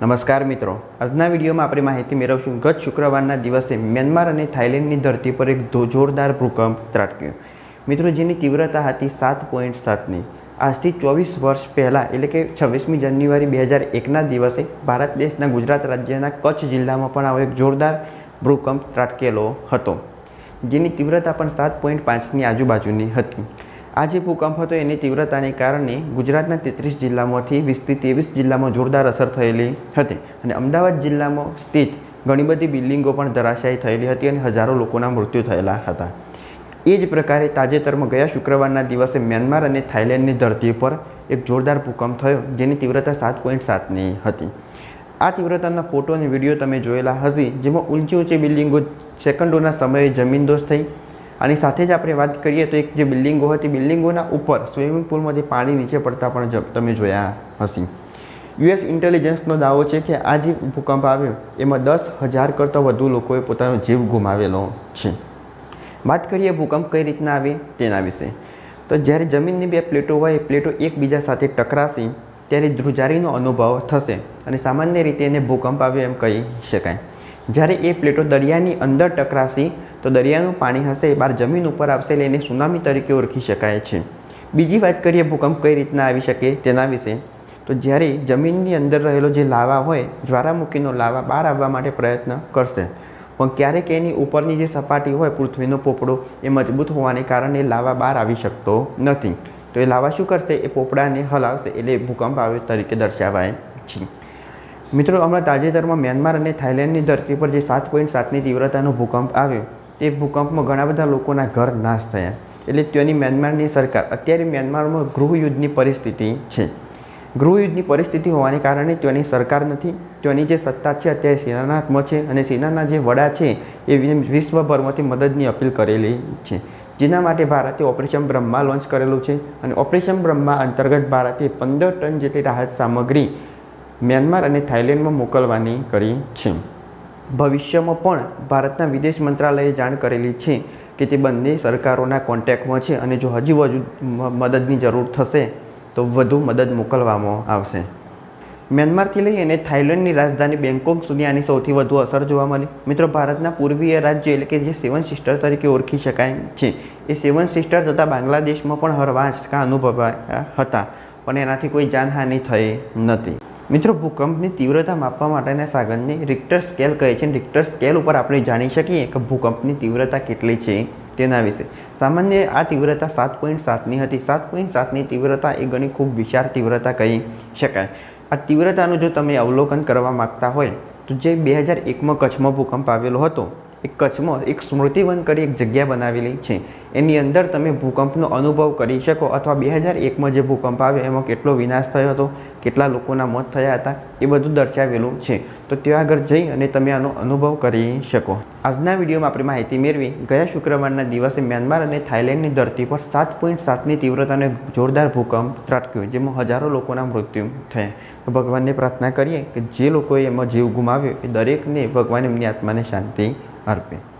નમસ્કાર મિત્રો. આજના વિડીયોમાં આપણે માહિતી મેળવશું. ગત શુક્રવારના દિવસે મ્યાનમાર અને થાઇલેન્ડની ધરતી પર એક જોરદાર ભૂકંપ ત્રાટક્યો. મિત્રો, જેની તીવ્રતા હતી સાત પોઈન્ટ સાતની. આજથી ચોવીસ વર્ષ પહેલાં, એટલે કે છવ્વીસમી જાન્યુઆરી બે હજાર એકના દિવસે, ભારત દેશના ગુજરાત રાજ્યના કચ્છ જિલ્લામાં પણ આવો એક જોરદાર ભૂકંપ ત્રાટકેલો હતો, જેની તીવ્રતા પણ સાત પોઈન્ટ પાંચની આજુબાજુની હતી. આ જે ભૂકંપ હતો એની તીવ્રતાને કારણે ગુજરાતના તેત્રીસ જિલ્લામાંથી વીસથી ત્રેવીસ જિલ્લામાં જોરદાર અસર થયેલી હતી અને અમદાવાદ જિલ્લામાં સ્થિત ઘણી બધી બિલ્ડિંગો પણ ધરાશાયી થયેલી હતી અને હજારો લોકોના મૃત્યુ થયેલા હતા. એ જ પ્રકારે તાજેતરમાં ગયા શુક્રવારના દિવસે મ્યાનમાર અને થાઇલેન્ડની ધરતી પર એક જોરદાર ભૂકંપ થયો, જેની તીવ્રતા સાત પોઈન્ટ સાતની હતી. આ તીવ્રતાના ફોટો અને વીડિયો તમે જોયેલા હશે, જેમાં ઊંચી ઊંચી બિલ્ડિંગો સેકન્ડોના સમયે જમીનદોસ્ત થઈ આની સાથે જ આપણે વાત કરીએ તો એક જે બિલ્ડિંગો હતી, બિલ્ડિંગોના ઉપર, સ્વિમિંગ પૂલમાંથી પાણી નીચે પડતા પણ તમે જોયા હશે. યુએસ ઇન્ટેલિજન્સનો દાવો છે કે આ જે ભૂકંપ આવ્યો, એમાં દસ હજાર કરતાં વધુ લોકોએ પોતાનો જીવ ગુમાવેલો છે. વાત કરીએ ભૂકંપ કઈ રીતના આવે તેના વિશે. તો જ્યારે જમીનની બે પ્લેટો હોય, એ પ્લેટો એકબીજા સાથે ટકરાશે, ત્યારે ધ્રુજારીનો અનુભવ થશે અને સામાન્ય રીતે એને ભૂકંપ આવ્યો એમ કહી શકાય. જ્યારે એ પ્લેટો દરિયાની અંદર ટકરાશે, તો દરિયાનું પાણી હશે એ બહાર જમીન ઉપર આવશે એટલે એને સુનામી તરીકે ઓળખી શકાય છે. બીજી વાત કરીએ, ભૂકંપ કઈ રીતના આવી શકે તેના વિશે. તો જ્યારે જમીનની અંદર રહેલો જે લાવા હોય, જ્વાળામુખીનો લાવા બહાર આવવા માટે પ્રયત્ન કરશે. પણ ક્યારેક એની ઉપરની જે સપાટી હોય, પૃથ્વીનો પોપડો, એ મજબૂત હોવાને કારણે લાવા બહાર આવી શકતો નથી. તો એ લાવા શું કરશે? એ પોપડાને હલાવશે એટલે ભૂકંપ આવ્યો તરીકે દર્શાવાય છે. મિત્રો, હમણાં તાજેતરમાં મ્યાનમાર અને થાઇલેન્ડની ધરતી પર જે સાત પોઈન્ટ સાતની તીવ્રતાનો ભૂકંપ આવ્યો, તે ભૂકંપમાં ઘણા બધા લોકોના ઘર નાશ થયા. એટલે ત્યાંની મ્યાનમારની સરકાર, અત્યારે મ્યાનમારમાં ગૃહયુદ્ધની પરિસ્થિતિ છે. ગૃહયુદ્ધની પરિસ્થિતિ હોવાને કારણે ત્યાંની સરકાર નથી, ત્યાંની જે સત્તા છે અત્યારે સેનાના હાથમાં છે અને સેનાના જે વડા છે એ વિશ્વભરમાંથી મદદની અપીલ કરેલી છે. જેના માટે ભારતે ઓપરેશન બ્રહ્મા લોન્ચ કરેલું છે અને ઓપરેશન બ્રહ્મા અંતર્ગત ભારતે પંદર ટન જેટલી રાહત સામગ્રી મ્યાનમાર અને થાઇલેન્ડમાં મોકલવાની કરી છે. ભવિષ્યમાં પણ ભારતના વિદેશ મંત્રાલયે જાણ કરેલી છે કે તે બંને સરકારોના કોન્ટેક્ટમાં છે અને જો હજી વધુ મદદની જરૂર થશે, તો વધુ મદદ મોકલવામાં આવશે. મ્યાનમારથી લઈ અને થાઇલેન્ડની રાજધાની બેંકોક સુધી આની સૌથી વધુ અસર જોવા મળી. મિત્રો, ભારતના પૂર્વીય રાજ્યો એટલે કે જે સેવન સિસ્ટર તરીકે ઓળખી શકાય છે. એ સેવન સિસ્ટર તથા બાંગ્લાદેશમાં પણ હરવાંચકા અનુભવાયા હતા, પણ એનાથી કોઈ જાનહાનિ થઈ નથી. મિત્રો, ભૂકંપની તીવ્રતા માપવા માટેના સાધનને રિક્ટર સ્કેલ કહે છે. રિક્ટર સ્કેલ ઉપર આપણે જાણી શકીએ કે ભૂકંપની તીવ્રતા કેટલી છે તેના વિશે. સામાન્ય આ તીવ્રતા સાત પોઈન્ટ સાતની હતી. સાત પોઈન્ટ સાતની તીવ્રતા એ ઘણી ખૂબ વિશાળ તીવ્રતા કહી શકાય. આ તીવ્રતાનું જો તમે અવલોકન કરવા માગતા હોય, તો જે બે હજાર એકમાં કચ્છમાં ભૂકંપ આવેલો હતો એ કચ્છમાં એક સ્મૃતિવન કરી એક જગ્યા બનાવેલી છે. એની અંદર તમે ભૂકંપનો અનુભવ કરી શકો અથવા બે હજાર એકમાં જે ભૂકંપ આવ્યો એમાં કેટલો વિનાશ થયો હતો, કેટલા લોકોના મોત થયા હતા, એ બધું દર્શાવેલું છે. તો ત્યાં આગળ જઈ અને તમે આનો અનુભવ કરી શકો. આજના વિડીયોમાં આપણે માહિતી મેળવી. ગયા શુક્રવારના દિવસે મ્યાનમાર અને થાઇલેન્ડની ધરતી પર સાત પોઈન્ટ સાતની તીવ્રતાનો જોરદાર ભૂકંપ ત્રાટક્યો, જેમાં હજારો લોકોના મૃત્યુ થયા. તો ભગવાનને પ્રાર્થના કરીએ કે જે લોકોએ એમાં જીવ ગુમાવ્યો એ દરેકને ભગવાન એમની આત્માને શાંતિ અર્પે.